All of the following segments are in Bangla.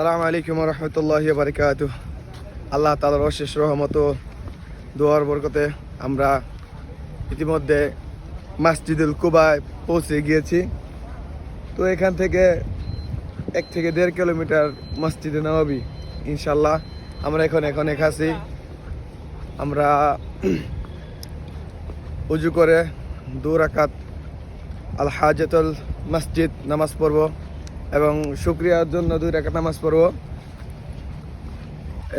সালাম আলাইকুম রহমতুল্লাহ বারিকাত আল্লাহ তালার অশেষ রহমত দোয়ার বরকতে আমরা ইতিমধ্যে মাসজিদুল কুবায় পৌঁছে গিয়েছি। তো এখান থেকে এক থেকে দেড় কিলোমিটার মসজিদে নবাবি ইনশাল্লাহ আমরা এখন এখন আছি। আমরা উজু করে দু রাকাত আল হাজতুল মসজিদ নামাজ পড়ব। এবং শুক্রিয়ার জন্য দুই রাকাত নামাজ পড়ব।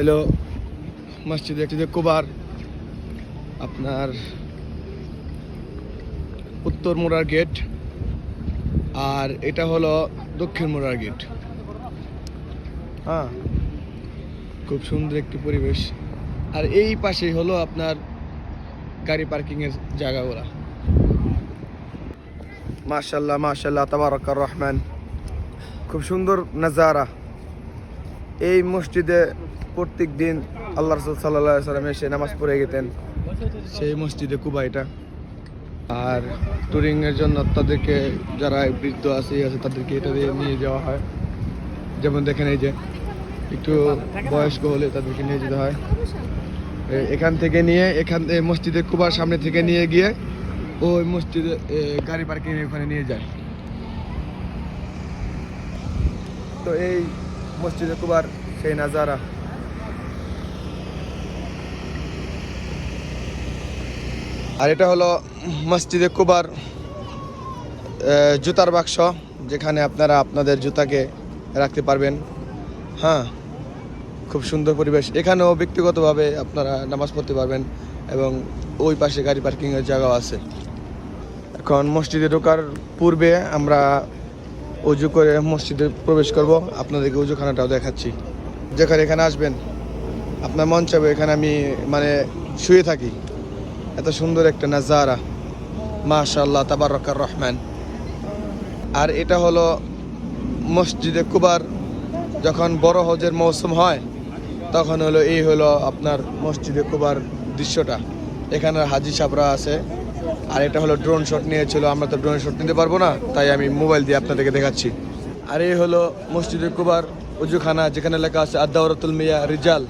এলো মসজিদে একটি কুবার, আপনার উত্তর মোড়ার গেট, আর এটা হলো দক্ষিণ মোড়ার গেট। হ্যাঁ খুব সুন্দর একটি পরিবেশ। আর এই পাশেই হলো আপনার গাড়ি পার্কিংয়ের জায়গাগুলা। মাশাল্লাহ মাশাল্লাহ তাবারকার রহমান। খুব সুন্দর নাজারা। এই মসজিদে প্রত্যেক দিন আল্লাহ রসুল সাল্লাহ সাল্লাম এসে নামাজ পড়ে গেতেন। সেই মসজিদে কুবা এটা আর টুরিংয়ের জন্য তাদেরকে যারা বৃদ্ধ আছে আছে, তাদেরকে এটা দিয়ে নিয়ে যাওয়া হয়। যেমন দেখেন এই যে, একটু বয়স্ক হলে তাদেরকে নিয়ে যেতে হয়। এখান থেকে নিয়ে, এখান মসজিদের কুবার সামনে থেকে নিয়ে গিয়ে ওই মসজিদে গাড়ি পার্কিং ওখানে নিয়ে যায়। তো এই মসজিদে কুবার সেই নাজারা। আর এটা হলো মসজিদে কুবার জুতার বাক্স, যেখানে আপনারা আপনাদের জুতাকে রাখতে পারবেন। হ্যাঁ খুব সুন্দর পরিবেশ। এখানেও ব্যক্তিগতভাবে আপনারা নামাজ পড়তে পারবেন এবং ওই পাশে গাড়ি পার্কিংয়ের জায়গাও আছে। এখন মসজিদে ঢোকার পূর্বে আমরা উজু করে মসজিদে প্রবেশ করব। আপনাদেরকে উজুখানাটাও দেখাচ্ছি। যেখানে এখানে আসবেন, আপনার মন চাবে এখানে আমি মানে শুয়ে থাকি। এত সুন্দর একটা নাজারা। মাশাল্লাহ তাবারকার রহমান। আর এটা হলো মসজিদে কুবার। যখন বড় হজের মৌসুম হয়, তখন হলো এই হলো আপনার মসজিদে কুবার দৃশ্যটা। এখানে হাজি সাবরা আছে। আর এটা হলো ড্রোন শট নিয়েছিল আমরা তো ড্রোন শট নিতে পারব না তাই আমি মোবাইল দিয়ে আপনাদেরকে দেখাচ্ছি। আর এই হলো মসজিদে কুবার উজুখানা যেখানে লেখা আছে আদাউরাতুল মিয়া রিজাল।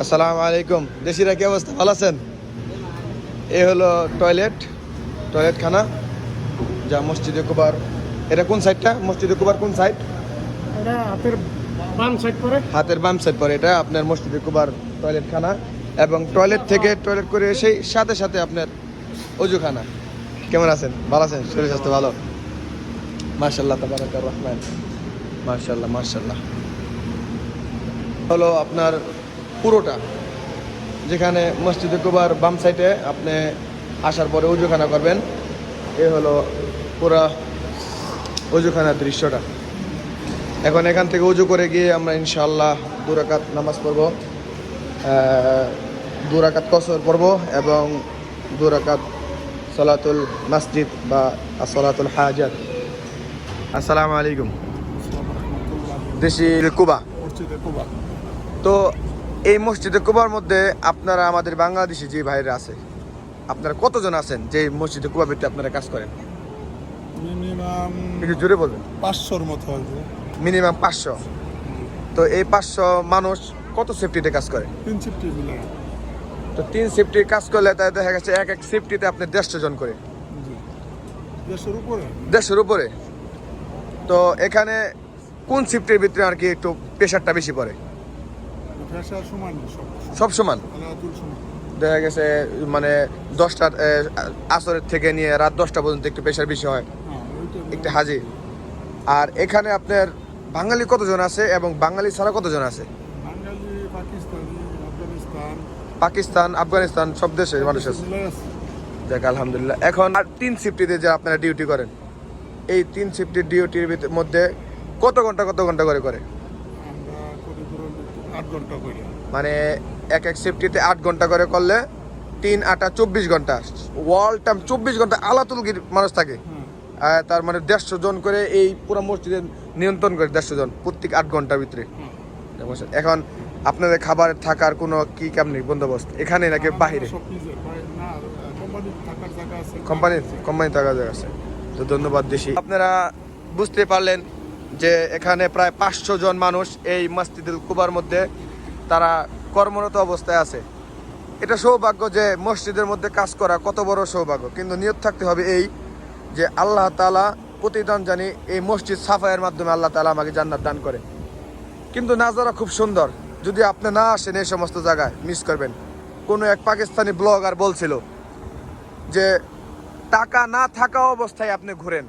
আসসালামু আলাইকুম। দেশিরা কি অবস্থা? ভালো আছেন? এই হলো টয়লেট টয়লেট খানা যা মসজিদে কুবার। এটা কোন সাইডটা মসজিদে কুবার কোন সাইড এটা হাতের বাম সাইড করে হাতের বাম সাইড পরে। এটা আপনার মসজিদে কুবার টয়লেট খানা এবং টয়লেট থেকে টয়লেট করে এসেই সাথে সাথে আপনার অজুখানা। কেমন আছেন? ভালো আছেন? শরীর স্বাস্থ্য ভালো? মার্শাল্লাহ তাবারাকার রহমান। মার্শাল্লাহ মার্শাল্লাহ হলো আপনার পুরোটা। যেখানে মসজিদে কুবার বাম সাইডে আপনি আসার পরে উজুখানা করবেন, এ হলো পুরা উজুখানার দৃশ্যটা। এখন এখান থেকে উজু করে গিয়ে আমরা ইনশাল্লাহ দুরাকাত নামাজ পড়ব। দুরাকাত কসর পড়ব এবং দুরাকাত সলাতুল মসজিদ বা সলাতুল হাজাত আসসালামু আলাইকুম। দেশি কুবা। তো এই মসজিদে কুবার মধ্যে আপনারা আমাদের বাংলাদেশি যে ভাইরা আছে আপনারা কতজন আছেন যে মসজিদে কুবা ভিত্তি আপনারা কাজ করেন? মিনিমাম একটু জোরে বলবেন। পাঁচশোর মতো মিনিমাম পাঁচশো। তো এই পাঁচশো মানুষ কত সেফটিতে কাজ করে? তিন মিলে তো তিন সেফটির কাজ করলে তাই দেখা গেছে এক এক সেফটিতে আপনি দেড়শো জন করে। জি। দেশের উপরে? দেড়শোর উপরে। তো এখানে কোন শিফটের ভিতরে আর কি একটু প্রেশারটা বেশি পড়ে? সব সব সমান? দেখা গেছে মানে দশটা আসরের থেকে নিয়ে রাত দশটা পর্যন্ত একটু প্রেশার বেশি হয়। হ্যাঁ একটু হাজি। আর এখানে আপনার বাঙালি কতজন আছে এবং বাঙালি ছাড়া কতজন আছে বাঙালি পাকিস্তানি আফগানিস্তান পাকিস্তান আফগানিস্তান সব দেশের মানুষ আছে। যাক আলহামদুলিল্লাহ। এখন আর তিন শিফটিতে যে আপনারা ডিউটি করেন। এই তিন শিফটের ডিউটির মধ্যে কত ঘণ্টা কত ঘণ্টা করে করে? মানে এক এক শিফটিতে আট ঘণ্টা করে করলে তিন আটা চব্বিশ ঘণ্টা। ওয়াল টাইম চব্বিশ ঘণ্টা আলাতুল গির মানুষ থাকে। তার মানে দেড়শো জন করে এই পুরো মসজিদে নিয়ন্ত্রণ করে দেড়শো জন প্রত্যেক আট ঘণ্টার ভিতরে। এখন আপনাদের খাবার থাকার কোনো কি কেমনি বন্দোবস্ত? এখানে নাকি বাহিরে? কোম্পানি থাকার জায়গা আছে। কোম্পানি কোম্পানি থাকা জায়গা আছে। তো ধন্যবাদ দেশি। আপনারা বুঝতে পারলেন যে এখানে প্রায় পাঁচশো জন মানুষ এই মসজিদুল কুবার মধ্যে তারা কর্মরত অবস্থায় আছে। এটা সৌভাগ্য যে মসজিদের মধ্যে কাজ করা কত বড় সৌভাগ্য। কিন্তু নিয়ত থাকতে হবে এই যে আল্লাহ তালা প্রতিদান জানি এই মসজিদ সাফাইয়ের মাধ্যমে আল্লাহ তালা আমাকে জান্নাত দান করে। কিন্তু নাজারা খুব সুন্দর। যদি আপনি না আসেন এই সমস্ত জায়গায় মিস করবেন। কোনো এক পাকিস্তানি ব্লগার বলছিল যে, টাকা না থাকা অবস্থায় আপনি ঘুরেন।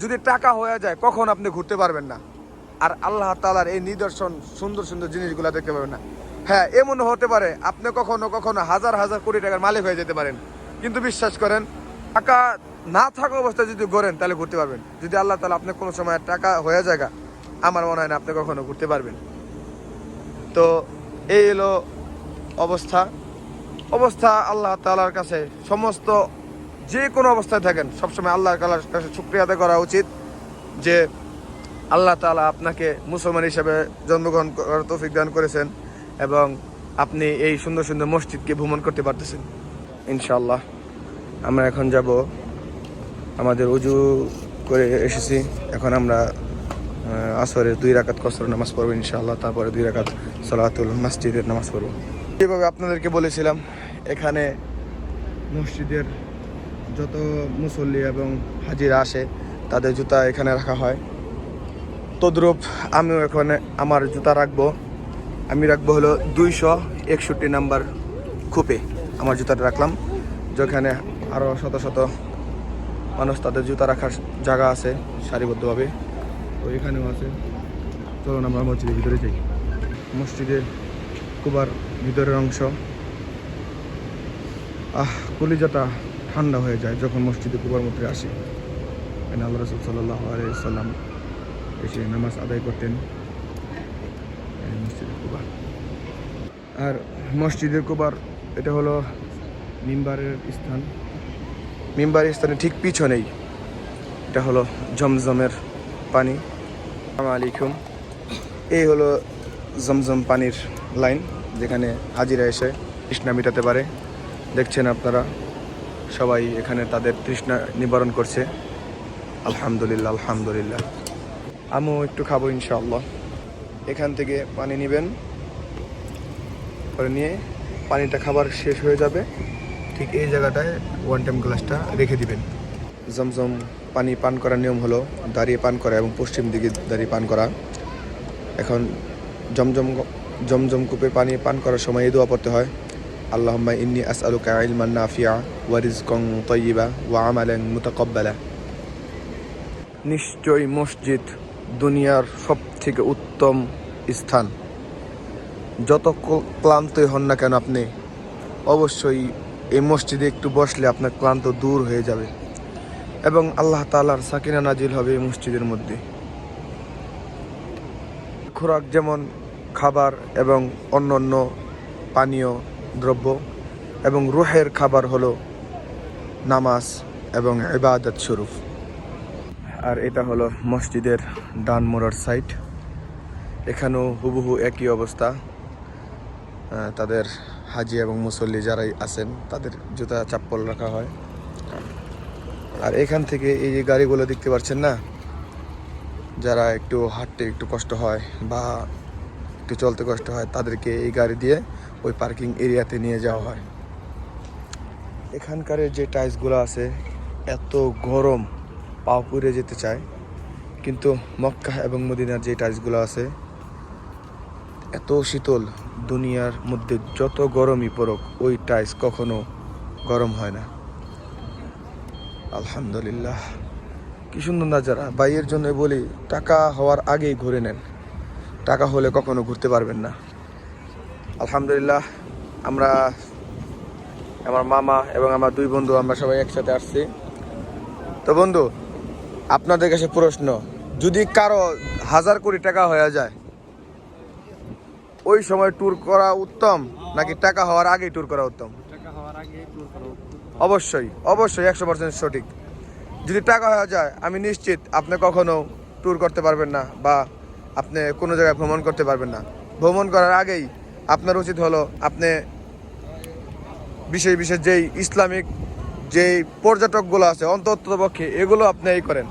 যদি টাকা হয়ে যায়, কখন আপনি ঘুরতে পারবেন না? আর আল্লাহ তালার এই নিদর্শন, সুন্দর সুন্দর জিনিসগুলো দেখতে পাবেন না। হ্যাঁ এমন হতে পারে, আপনি কখনো কখনো হাজার হাজার কোটি টাকার মালিক হয়ে যেতে পারেন। কিন্তু বিশ্বাস করেন, টাকা না থাকা অবস্থায় যদি ঘোরেন, তাহলে ঘুরতে পারবেন। যদি আল্লাহ তালা আপনি কোনো সময় টাকা হয়ে যায় আমার মনে হয় না আপনি কখনো ঘুরতে পারবেন। তো এই হলো অবস্থা। অবস্থা আল্লাহ তালার কাছে। সমস্ত যে কোনো অবস্থায় থাকেন, সবসময় আল্লাহ তালার কাছে শুক্রিয়া আদায় করা উচিত যে আল্লাহ তালা আপনাকে মুসলমান হিসেবে জন্মগ্রহণ করার তৌফিক দান করেছেন এবং আপনি এই সুন্দর সুন্দর মসজিদকে ভ্রমণ করতে পারতেছেন। ইনশাল্লাহ আমরা এখন যাব। আমাদের উজু করে এসেছি। এখন আমরা আসরের দুই রাকাত কসর নামাজ পড়ব ইনশাআল্লাহ, তারপরে দুই রাকাত সলাতুল মসজিদের নামাজ পড়ব। যেভাবে আপনাদেরকে বলেছিলাম, এখানে মসজিদের যত মুসল্লি এবং হাজিরা আসে, তাদের জুতা এখানে রাখা হয়। তদ্রূপ আমিও এখানে আমার জুতা রাখব। আমি রাখব হলো দুইশো একষট্টি নাম্বার খুপে আমার জুতাটা রাখলাম, যেখানে আরও শত শত মানুষ তাদের জুতা রাখার জায়গা আছে সারিবদ্ধভাবে। তো এখানেও আছে। চলুন আমরা মসজিদের ভিতরে যাই। মসজিদের কুবার ভিতরের অংশ। আহ, কলিজাটা ঠান্ডা হয়ে যায় যখন মসজিদে কুবার মধ্যে আসি। এখানে আল্লাহ রসুল সাল্লাহ সাল্লাম এসে নামাজ আদায় করতেন। এই মসজিদে কুবার। আর মসজিদের কুবার, এটা হলো মিম্বারের স্থান। মিম্বারের স্থানে ঠিক পিছনেই এটা হলো জমজমের পানি। আলাইকুম। এই হলো জমজম পানির লাইন, যেখানে হাজিরা এসে তৃষ্ণা মেটাতে পারে। দেখছেন আপনারা, সবাই এখানে তাদের তৃষ্ণা নিবারণ করছে। আলহামদুলিল্লাহ আলহামদুলিল্লাহ। আমিও একটু খাব ইনশাআল্লাহ। এখান থেকে পানি নেবেন। পরে নিয়ে পানিটা খাবার শেষ হয়ে যাবে। ঠিক এই জায়গাটায় ওয়ান টাইম গ্লাসটা রেখে দিবেন। জমজম পানি পান করার নিয়ম হলো দাঁড়িয়ে পান করা এবং পশ্চিম দিকে দাঁড়িয়ে পান করা। এখন জমজম জমজম কূপে পানি পান করার সময় এই দোয়া পড়তে হয়, আল্লাহুম্মা ইন্নি আস আলু ইলমান নাফিয়া ওয়া রিজকান তাইয়্যিবা ওয়া আমালান মুতাকাব্বালা। নিশ্চয়ই মসজিদ দুনিয়ার সব থেকে উত্তম স্থান। যত ক- ক্লান্তই হন না কেন আপনি, অবশ্যই এই মসজিদে একটু বসলে আপনার ক্লান্ত দূর হয়ে যাবে। এবং আল্লাহ তালার সাকিনা নাজিল হবে এই মসজিদের মধ্যে। খোরাক যেমন খাবার এবং অন্যান্য পানীয় দ্রব্য এবং রুহের খাবার হলো নামাজ এবং ইবাদত স্বরূপ। আর এটা হলো মসজিদের ডান মোড়ার সাইড। এখানেও হুবহু একই অবস্থা। তাদের হাজি এবং মুসল্লি যারাই আছেন, তাদের জুতা চাপ্পল রাখা হয়। আর এখান থেকে এই যে গাড়িগুলো দেখতে পাচ্ছেন না, যারা একটু হাঁটতে একটু কষ্ট হয় বা একটু চলতে কষ্ট হয়, তাদেরকে এই গাড়ি দিয়ে ওই পার্কিং এরিয়াতে নিয়ে যাওয়া হয়। এখানকার যে টাইলসগুলো আছে, এত গরম, পাও পুড়ে যেতে চায়। কিন্তু মক্কা এবং মদিনার যে টাইলসগুলো আছে, এত শীতল দুনিয়ার মধ্যে যত গরমই পড়ুক, ওই টাইলস কখনো গরম হয় না। আলহামদুলিল্লাহ। কি সুন্দর নাজারা। বাইয়ের জন্য বলি, টাকা হওয়ার আগেই ঘুরে নেন। টাকা হলে কখনো ঘুরতে পারবেন না। আলহামদুলিল্লাহ, আমরা, আমার মামা এবং আমার দুই বন্ধু, আমরা সবাই একসাথে আসছি। তো বন্ধু, আপনাদের কাছে প্রশ্ন, যদি কারও হাজার কোটি টাকা হয়ে যায়, ওই সময় ট্যুর করা উত্তম নাকি টাকা হওয়ার আগেই ট্যুর করা উত্তম টাকা হওয়ার আগে ট্যুর করা অবশ্যই অবশ্যই একশো পার্সেন্ট সঠিক। যদি টাকা হয়ে যায়, আমি নিশ্চিত আপনি কখনো ট্যুর করতে পারবেন না বা আপনি কোনো জায়গায় ভ্রমণ করতে পারবেন না। ভ্রমণ করার আগেই আপনার উচিত হলো আপনি বিশেষ বিশেষ যেই ইসলামিক যেই পর্যটকগুলো আছে অন্তত পক্ষে এগুলো আপনি এই করেন।